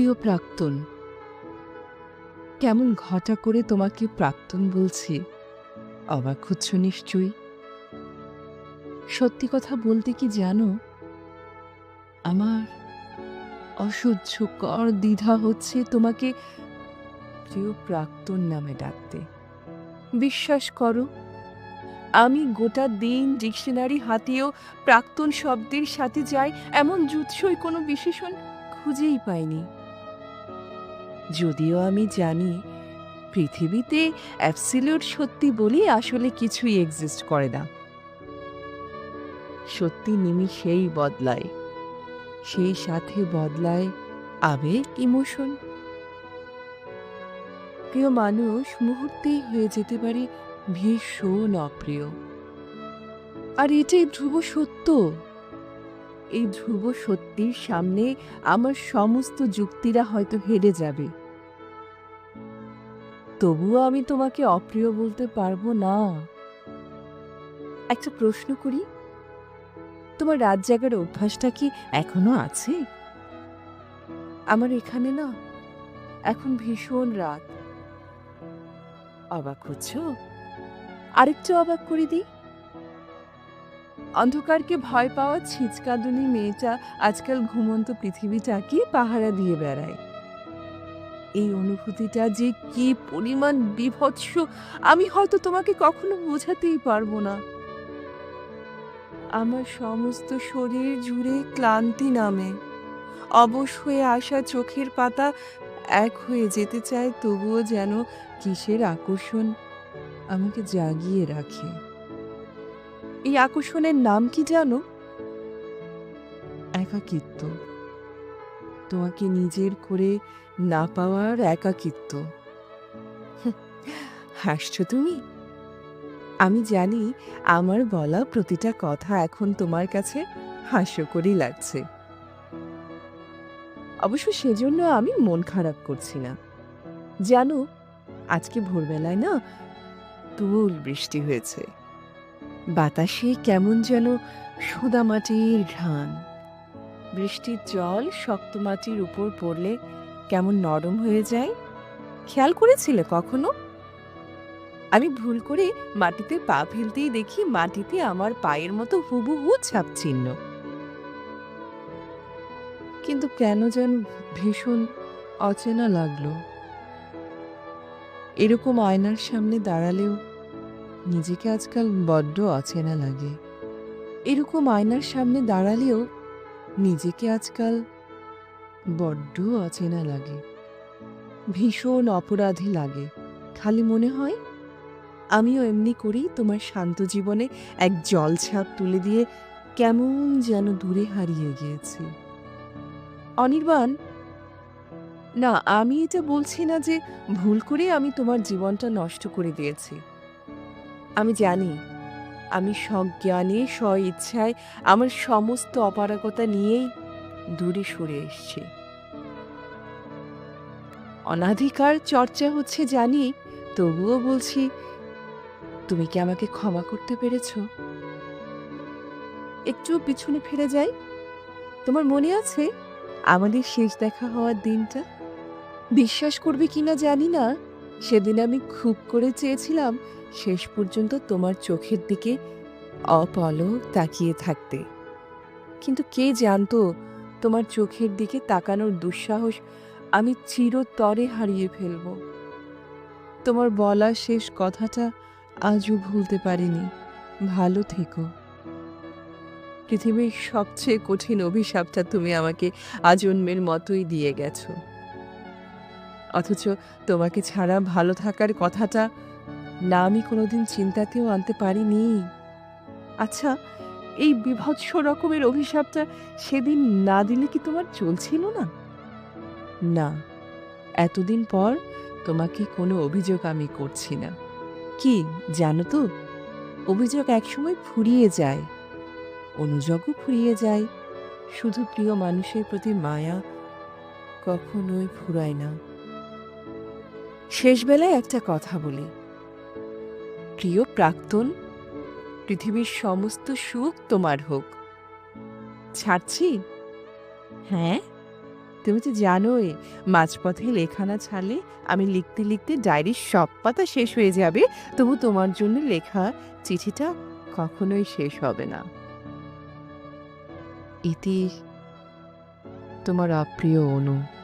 প্রিয় প্রাক্তন। কেমন ঘটা করে তোমাকে প্রাক্তন বলছি, অবাক হচ্ছ নিশ্চয়ই। সত্যি কথা বলতে কি জানো, আমার অসহ্য কর দ্বিধা হচ্ছে তোমাকে প্রিয় প্রাক্তন নামে ডাকতে। বিশ্বাস করো, আমি গোটা দিন ডিকশনারি হাতিয়েও প্রাক্তন শব্দের সাথে যাই এমন জুৎসই কোনো বিশেষণ খুঁজেই পাইনি। যদিও আমি জানি, পৃথিবীতে অ্যাবসিলিউট সত্যি বলেই আসলে কিছুই এক্সিস্ট করে না। সত্যি নিমিষেই বদলায়, সেই সাথে বদলায় আবেগ ইমোশন প্রিয় মানুষ, মুহূর্তেই হয়ে যেতে পারে ভীষণ অপ্রিয়। আর এটাই ধ্রুব সত্য। এই ধ্রুব সত্যির সামনে আমার সমস্ত যুক্তিরা হয়তো হেরে যাবে। তবুও আমি তোমাকে অপ্রিয় বলতে পারব না। একটা প্রশ্ন করি, তোমার রাত জাগার অভ্যাসটা কি এখনও আছে? আমার এখানে না, এখন ভীষণ রাত। অবাক হচ্ছ? আরেকটু অবাক করে দিই। অন্ধকারকে ভয় পাওয়া ছিচকাদুনি মেয়েটা আজকাল ঘুমন্ত পৃথিবীটাকে পাহারা দিয়ে বেড়ায়। এই অনুভূতিটা যে কি পরিমাণ বিভৎস, আমি হয়তো তোমাকে কখনো বোঝাতেই পারব না। আমার সমস্ত শরীর জুড়ে ক্লান্তি নামে। অবশ হয়ে আসা চোখের পাতা এক হয়ে যেতে চায়, তবুও যেন কিসের আকর্ষণ? আমাকে জাগিয়ে রাখে। এই আকর্ষণের নাম কি জানো? একাকিত্ব। তোমাকে নিজের করে না পাওয়ার একাকিত্ব। হাসছো তুমি? আমি জানি আমার বলা প্রতিটা কথা এখন তোমার কাছে হাস্যকরই লাগছে। অবশ্য সেজন্য আমি মন খারাপ করছি না। জানো, আজকে ভোরবেলায় না তুল বৃষ্টি হয়েছে। বাতাসে কেমন যেন সুদা মাটির ঘ্রাণ। বৃষ্টির জল শক্ত মাটির উপর পড়লে কেমন নরম হয়ে যায়? খেয়াল করেছিলে কখনো? আমি ভুল করে মাটিতে পা ফেলতেই দেখি মাটিতে আমার পায়ের মতো হুবহু ছাপ চিহ্ন। কিন্তু কেন যেন ভীষণ অচেনা লাগল। এরকম আয়নার সামনে দাঁড়ালেও নিজেকে আজকাল বড্ড অচেনা লাগে। এরকম আয়নার সামনে দাঁড়ালেও নিজেকে আজকাল বড্ড অচেনা লাগে। ভীষণ অপরাধী লাগে। খালি মনে হয়, আমিও এমনি করেই তোমার শান্ত জীবনে এক জলছাপ তুলে দিয়ে কেমন যেন দূরে হারিয়ে গিয়েছি। অনির্বাণ, না, আমি এটা বলছি না যে ভুল করে আমি তোমার জীবনটা নষ্ট করে দিয়েছি। আমি জানি আমি সজ্ঞানে স্ব ইচ্ছায় আমার সমস্ত অপারগতা নিয়েই দূরে সরে এসছি। অনাধিকার চর্চা হচ্ছে জানি, তবুও বলছি, তুমি কি আমাকে ক্ষমা করতে পেরেছ? একটু পিছনে ফিরে যাই। তোমার মনে আছে আমাদের শেষ দেখা হওয়ার দিনটা? বিশ্বাস করবে কিনা জানি না। সেদিন আমি খুব করে চেয়েছিলাম শেষ পর্যন্ত তোমার চোখের দিকে অপলক তাকিয়ে থাকতে। কিন্তু কে জানতো তোমার চোখের দিকে তাকানোর দুঃসাহস আমি চিরতরে হারিয়ে ফেলব। তোমার বলা শেষ কথাটা আজও ভুলতে পারিনি। ভালো থেকো। পৃথিবীর সবচেয়ে কঠিন অভিশাপটা তুমি আমাকে আজন্মের মতোই দিয়ে গেছো। অথচ তোমাকে ছাড়া ভালো থাকার কথাটা না আমি কোনোদিন চিন্তাতেও আনতে পারিনি। আচ্ছা এই বিভৎস রকমের অভিশাপটা সেদিন না দিলে কি তোমার চলছিল না? না, এতদিন পর তোমাকে কোনো অভিযোগ আমি করছি না। কি, জানো তো, অভিযোগ একসময় ফুরিয়ে যায়, অনুযোগও ফুরিয়ে যায়। শুধু প্রিয় মানুষের প্রতি মায়া কখনোই ফুরায় না। শেষবেলায় একটা কথা বলি। প্রিয় প্রাক্তন, পৃথিবীর সমস্ত সুখ তোমার হোক। ছাড়ছি? হ্যাঁ? তুমি তো জানোই, মাঝপথে লেখা না ছাড়লে আমি লিখতে লিখতে ডায়েরির সব পাতা শেষ হয়ে যাবে, তবু তোমার জন্য লেখা চিঠিটা কখনোই শেষ হবে না। ইতি তোমার অপ্রিয় অনু।